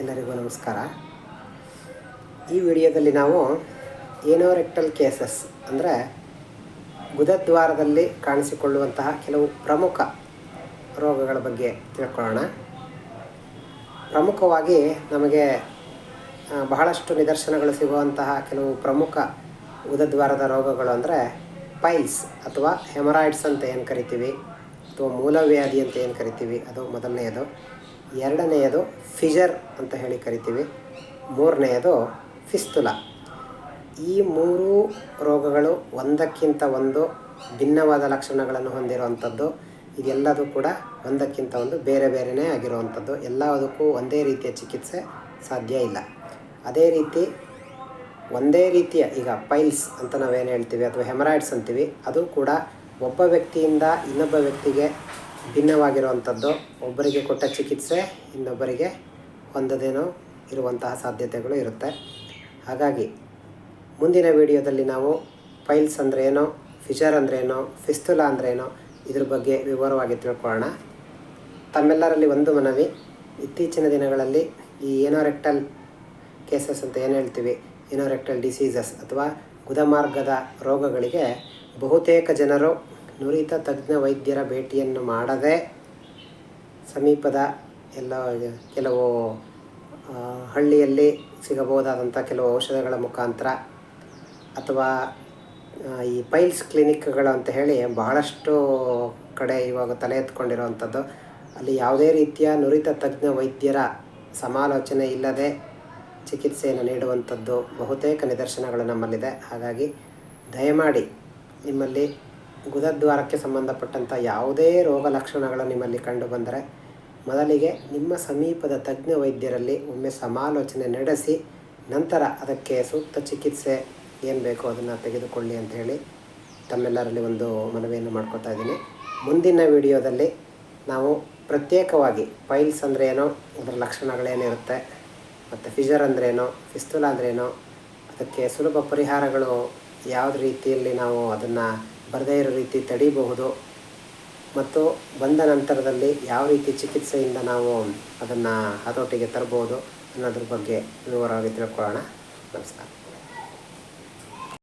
ಎಲ್ಲರಿಗೂ ನಮಸ್ಕಾರ. ಈ ವಿಡಿಯೋದಲ್ಲಿ ನಾವು ಏನೋರೆಕ್ಟಲ್ ಕೇಸಸ್ ಅಂದರೆ ಗುದದ್ವಾರದಲ್ಲಿ ಕಾಣಿಸಿಕೊಳ್ಳುವಂತಹ ಕೆಲವು ಪ್ರಮುಖ ರೋಗಗಳ ಬಗ್ಗೆ ತಿಳ್ಕೊಳ್ಳೋಣ. ಪ್ರಮುಖವಾಗಿ ನಮಗೆ ಬಹಳಷ್ಟು ನಿದರ್ಶನಗಳು ಸಿಗುವಂತಹ ಕೆಲವು ಪ್ರಮುಖ ಗುದದ್ವಾರದ ರೋಗಗಳು ಅಂದರೆ ಪೈಲ್ಸ್ ಅಥವಾ ಹೆಮರಾಯ್ಡ್ಸ್ ಅಂತ ಏನು ಕರಿತೀವಿ, ಅಥವಾ ಮೂಲವ್ಯಾಧಿ ಅಂತ ಏನು ಕರಿತೀವಿ, ಅದು ಮೊದಲನೆಯದು. ಎರಡನೆಯದು ಫಿಜರ್ ಅಂತ ಹೇಳಿ ಕರಿತೀವಿ. ಮೂರನೆಯದು ಫಿಸ್ತುಲ. ಈ ಮೂರು ರೋಗಗಳು ಒಂದಕ್ಕಿಂತ ಒಂದು ಭಿನ್ನವಾದ ಲಕ್ಷಣಗಳನ್ನು ಹೊಂದಿರುವಂಥದ್ದು. ಇದೆಲ್ಲದೂ ಕೂಡ ಒಂದಕ್ಕಿಂತ ಒಂದು ಬೇರೆ ಬೇರೆಯೇ ಆಗಿರುವಂಥದ್ದು. ಎಲ್ಲದಕ್ಕೂ ಒಂದೇ ರೀತಿಯ ಚಿಕಿತ್ಸೆ ಸಾಧ್ಯ ಇಲ್ಲ. ಅದೇ ರೀತಿ ಒಂದೇ ರೀತಿಯ ಈಗ ಪೈಲ್ಸ್ ಅಂತ ನಾವೇನು ಹೇಳ್ತೀವಿ ಅಥವಾ ಹೆಮರಾಯ್ಡ್ಸ್ ಅಂತೀವಿ, ಅದು ಕೂಡ ಒಬ್ಬ ವ್ಯಕ್ತಿಯಿಂದ ಇನ್ನೊಬ್ಬ ವ್ಯಕ್ತಿಗೆ ಭಿನ್ನವಾಗಿರುವಂಥದ್ದು. ಒಬ್ಬರಿಗೆ ಕೊಟ್ಟ ಚಿಕಿತ್ಸೆ, ಇನ್ನೊಬ್ಬರಿಗೆ ಹೊಂದದೇನೋ ಇರುವಂತಹ ಸಾಧ್ಯತೆಗಳು ಇರುತ್ತೆ. ಹಾಗಾಗಿ ಮುಂದಿನ ವಿಡಿಯೋದಲ್ಲಿ ನಾವು ಪೈಲ್ಸ್ ಅಂದರೆ ಫಿಶರ್ ಅಂದ್ರೇನೋ ಫಿಸ್ತುಲಾ ಅಂದ್ರೇನೋ ಇದ್ರ ಬಗ್ಗೆ ವಿವರವಾಗಿ ತಿಳ್ಕೊಳ್ಳೋಣ. ತಮ್ಮೆಲ್ಲರಲ್ಲಿ ಒಂದು ಮನವಿ, ಇತ್ತೀಚಿನ ದಿನಗಳಲ್ಲಿ ಈ ಏನೋರೆಕ್ಟಲ್ ಕೇಸಸ್ ಅಂತ ಏನು ಹೇಳ್ತೀವಿ? ಏನೋರೆಕ್ಟಲ್ ಡಿಸೀಸಸ್ ಅಥವಾ ಗುದಮಾರ್ಗದ ರೋಗಗಳಿಗೆ ಬಹುತೇಕ ಜನರು ನುರಿತ ತಜ್ಞ ವೈದ್ಯರ ಭೇಟಿಯನ್ನು ಮಾಡದೆ ಸಮೀಪದ ಎಲ್ಲ ಕೆಲವು ಹಳ್ಳಿಯಲ್ಲಿ ಸಿಗಬಹುದಾದಂಥ ಕೆಲವು ಔಷಧಗಳ ಮುಖಾಂತರ ಅಥವಾ ಈ ಪೈಲ್ಸ್ ಕ್ಲಿನಿಕ್ಗಳು ಅಂತ ಹೇಳಿ ಬಹಳಷ್ಟು ಕಡೆ ಇವಾಗ ತಲೆ ಎತ್ಕೊಂಡಿರುವಂಥದ್ದು. ಅಲ್ಲಿ ಯಾವುದೇ ರೀತಿಯ ನುರಿತ ತಜ್ಞ ವೈದ್ಯರ ಸಮಾಲೋಚನೆ ಇಲ್ಲದೆ ಚಿಕಿತ್ಸೆಯನ್ನು ನೀಡುವಂಥದ್ದು ಬಹುತೇಕ ನಿದರ್ಶನಗಳು ನಮ್ಮಲ್ಲಿದೆ. ಹಾಗಾಗಿ ದಯಮಾಡಿ ನಿಮ್ಮಲ್ಲಿ ಗುದದ್ವಾರಕ್ಕೆ ಸಂಬಂಧಪಟ್ಟಂಥ ಯಾವುದೇ ರೋಗ ಲಕ್ಷಣಗಳು ನಿಮ್ಮಲ್ಲಿ ಕಂಡು ಬಂದರೆ ಮೊದಲಿಗೆ ನಿಮ್ಮ ಸಮೀಪದ ತಜ್ಞ ವೈದ್ಯರಲ್ಲಿ ಒಮ್ಮೆ ಸಮಾಲೋಚನೆ ನಡೆಸಿ ನಂತರ ಅದಕ್ಕೆ ಸೂಕ್ತ ಚಿಕಿತ್ಸೆ ಏನು ಬೇಕೋ ಅದನ್ನು ತೆಗೆದುಕೊಳ್ಳಿ ಅಂತ ಹೇಳಿ ತಮ್ಮೆಲ್ಲರಲ್ಲಿ ಒಂದು ಮನವಿಯನ್ನು ಮಾಡ್ಕೊತಾ ಇದ್ದೀನಿ. ಮುಂದಿನ ವಿಡಿಯೋದಲ್ಲಿ ನಾವು ಪ್ರತ್ಯೇಕವಾಗಿ ಪೈಲ್ಸ್ ಅಂದರೆ ಏನೋ ಅದರ ಲಕ್ಷಣಗಳೇನಿರುತ್ತೆ, ಮತ್ತು ಫಿಜರ್ ಅಂದ್ರೇನೋ, ಫಿಸ್ತುಲ ಅಂದ್ರೇನೋ, ಅದಕ್ಕೆ ಸುಲಭ ಪರಿಹಾರಗಳು ಯಾವ ರೀತಿಯಲ್ಲಿ ನಾವು ಅದನ್ನು ಬರದೇ ಇರೋ ರೀತಿ ತಡೀಬಹುದು. ಮತ್ತು ಬಂದ ನಂತರದಲ್ಲಿ ಯಾವ ರೀತಿ ಚಿಕಿತ್ಸೆಯಿಂದ ನಾವು ಅದನ್ನು ಹತೋಟಿಗೆ ತರಬಹುದು ಅನ್ನೋದ್ರ ಬಗ್ಗೆ ವಿವರವಾಗಿ ತಿಳ್ಕೊಳ್ಳೋಣ. ನಮಸ್ಕಾರ.